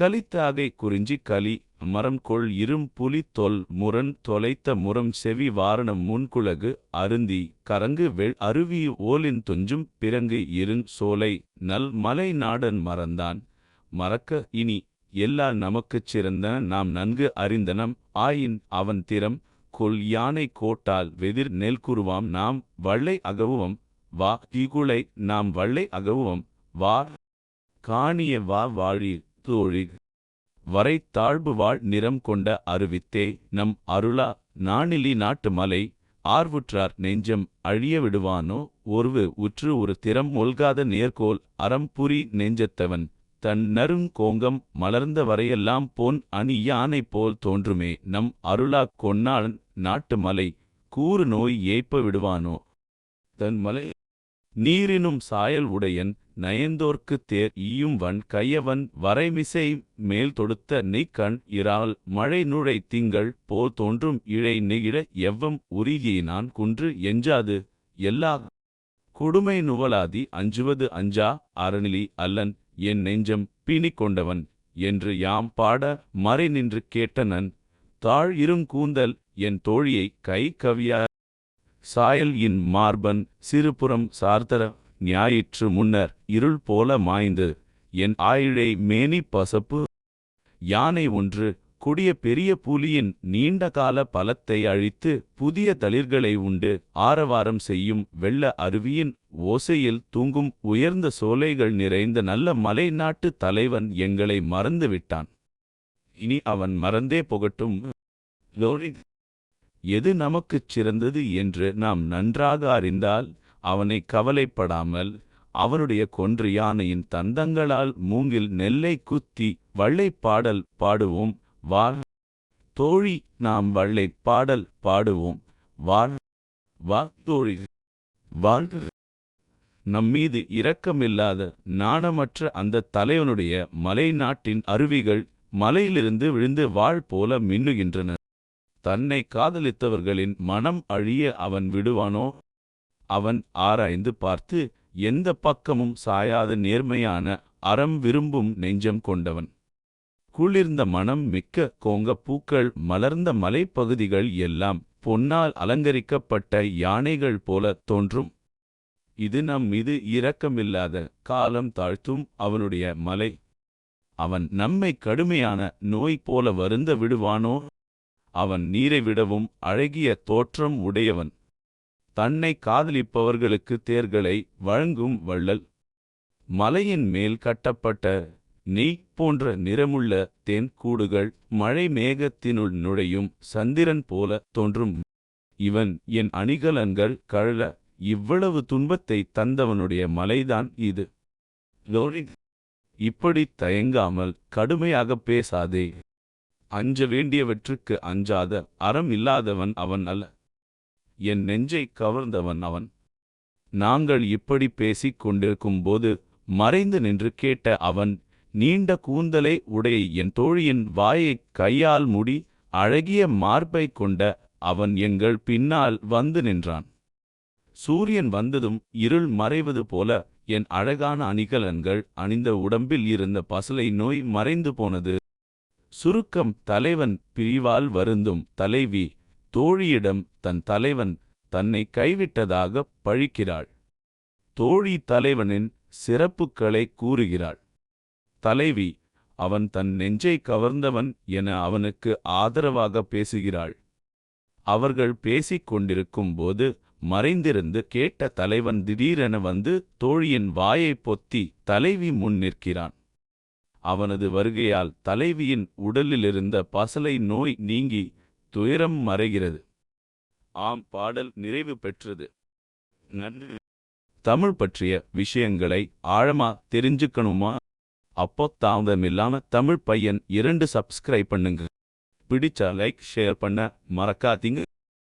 கலித்தாகை குறிஞ்சி கலி மரம் கொள் இரும் புலி தொல் முரண் தொலைத்த முரம் செவி வாரணம் முன்குலகு அருந்தி கரங்கு வெள் அருவி ஓலின் தொஞ்சும் பிறங்கு இருங் சோலை நல் மலை நாடன் மறந்தான். மறக்க இனி எல்லா நமக்குச் சிறந்தன நாம் நன்கு அறிந்தனம் ஆயின் அவன் திறம் கொல் யானை கோட்டால் வெதிர் நெல் குருவாம் நாம் வள்ளை அகவுவம் வா இகுளை நாம் வள்ளை அகவுவம் வா காணிய வா வாழீர். தோழி வரை தாழ்வு வாழ் நிறம் கொண்ட அருவித்தே நம் அருளா நாணிலி நாட்டு மலை ஆர்வுற்றார் நெஞ்சம் அழிய விடுவானோ? ஒருவு உற்று ஒரு திறம் ஒல்காத நேர்கோல் அறம்புரி நெஞ்சத்தவன் தன் நருங்கோங்கம் மலர்ந்த வரையெல்லாம் பொன் அணி யானை போல் தோன்றுமே நம் அருளா கொன்னாளன் நாட்டு மலை கூறு நோய் ஏய்ப்ப விடுவானோ? தன் மலை நீரினும் சாயல் உடையன் நயந்தோர்க்குத் தேர் ஈயும் வன் கையவன் வரைமிசை மேல் தொடுத்த நீக்கண் இறால் மழை நுழை திங்கள் போல் தோன்றும் இழை நெகிழ எவ்வம் உருகியினான் குன்று எஞ்சாது எல்லா கொடுமை நுவலாதி அஞ்சுவது அஞ்சா அறநிலி அல்லன் என் நெஞ்சம் பிணிக் கொண்டவன் என்று யாம் பாட மறை நின்று கேட்டனன் தாழ் இருங்கூந்தல் என் தோழியை கை கவியா சாயல் இன் மார்பன் சிறுபுறம் சார்த்தர ஞாயிற்று முன்னர் இருள் போல மாய்ந்து என் ஆயிழை மேனி பசப்பு. யானை ஒன்று கொடிய பெரிய புலியின் நீண்ட கால பலத்தை அழித்து புதிய தளிர்களை உண்டு ஆரவாரம் செய்யும் வெள்ள அருவியின் ஓசையில் தூங்கும் உயர்ந்த சோலைகள் நிறைந்த நல்ல மலை நாட்டு தலைவன் எங்களை மறந்து விட்டான் இனி அவன் மறந்தே புகட்டும். லோரி எது நமக்குச் சிறந்தது என்று நாம் நன்றாக அறிந்தால் அவனை கவலைப்படாமல் அவனுடைய கொன்று யானையின் தந்தங்களால் மூங்கில் நெல்லை குத்தி வள்ளைப் பாடல் பாடுவோம். வா தோழி நாம் வள்ளைப் பாடல் பாடுவோம். வா வா தோழி வாழ்க நம்மீது இரக்கமில்லாத நாணமற்ற அந்த தலைவனுடைய மலை நாட்டின் அருவிகள் மலையிலிருந்து விழுந்து வாழ் போல மின்னுகின்றன. தன்னை காதலித்தவர்களின் மனம் அழிய அவன் விடுவானோ? அவன் ஆராய்ந்து பார்த்து எந்த பக்கமும் சாயாத நேர்மையான அறம் விரும்பும் நெஞ்சம் கொண்டவன். குளிர்ந்த மனம் மிக்க கோங்க பூக்கள் மலர்ந்த மலைப்பகுதிகள் எல்லாம் பொன்னால் அலங்கரிக்கப்பட்ட யானைகள் போல தோன்றும். இது நம் மீது இரக்கமில்லாத காலம் தாழ்த்தும் அவனுடைய மலை. அவன் நம்மை கடுமையான நோய் போல வருந்த விடுவானோ? அவன் நீரை விடவும் அழகிய தோற்றம் உடையவன். தன்னை காதலிப்பவர்களுக்கு தேர்களை வழங்கும் வள்ளல். மலையின் மேல் கட்டப்பட்ட நெய் போன்ற நிறமுள்ள தென் கூடுகள் மழை மேகத்தினுள் நுழையும் சந்திரன் போல தோன்றும். இவன் என் அணிகலன்கள் கழல இவ்வளவு துன்பத்தை தந்தவனுடைய மலைதான் இது. இப்படி தயங்காமல் கடுமையாகப் பேசாதே. அஞ்ச வேண்டியவற்றுக்கு அஞ்சாத அறம் இல்லாதவன் அவன் அல்ல. என் நெஞ்சை கவர்ந்தவன் அவன். நாங்கள் இப்படி பேசிக் கொண்டிருக்கும்போது மறைந்து நின்று கேட்ட அவன் நீண்ட கூந்தலை உடைய என் தோழியின் வாயைக் கையால் முடி அழகிய மார்பை கொண்ட அவன் எங்கள் பின்னால் வந்து நின்றான். சூரியன் வந்ததும் இருள் மறைவது போல என் அழகான அணிகலன்கள் அணிந்த உடம்பில் இருந்த பசலை நோய் மறைந்து போனது. சுருக்கம் தலைவன் பிரிவால் வருந்தும் தலைவி தோழியிடம் தன் தலைவன் தன்னை கைவிட்டதாகப் பழிக்கிறாள். தோழி தலைவனின் சிறப்புகளை கூறுகிறாள். தலைவி அவன் தன் நெஞ்சை கவர்ந்தவன் என அவனுக்கு ஆதரவாக பேசுகிறாள். அவர்கள் பேசிக் கொண்டிருக்கும்போது மறைந்திருந்து கேட்ட தலைவன் திடீரென வந்து தோழியின் வாயைப் பொத்தி தலைவி முன் நிற்கிறான். அவனது வருகையால் தலைவியின் உடலிலிருந்த பசலை நோய் நீங்கி துயரம் மறைகிறது. ஆம் பாடல் நிறைவு பெற்றது. நன்றி. தமிழ் பற்றிய விஷயங்களை ஆழமா தெரிஞ்சுக்கணுமா? அப்போ தாமதமில்லாம தமிழ் பையன் இரண்டு சப்ஸ்கிரைப் பண்ணுங்க. பிடிச்சா லைக் ஷேர் பண்ண மறக்காதீங்க.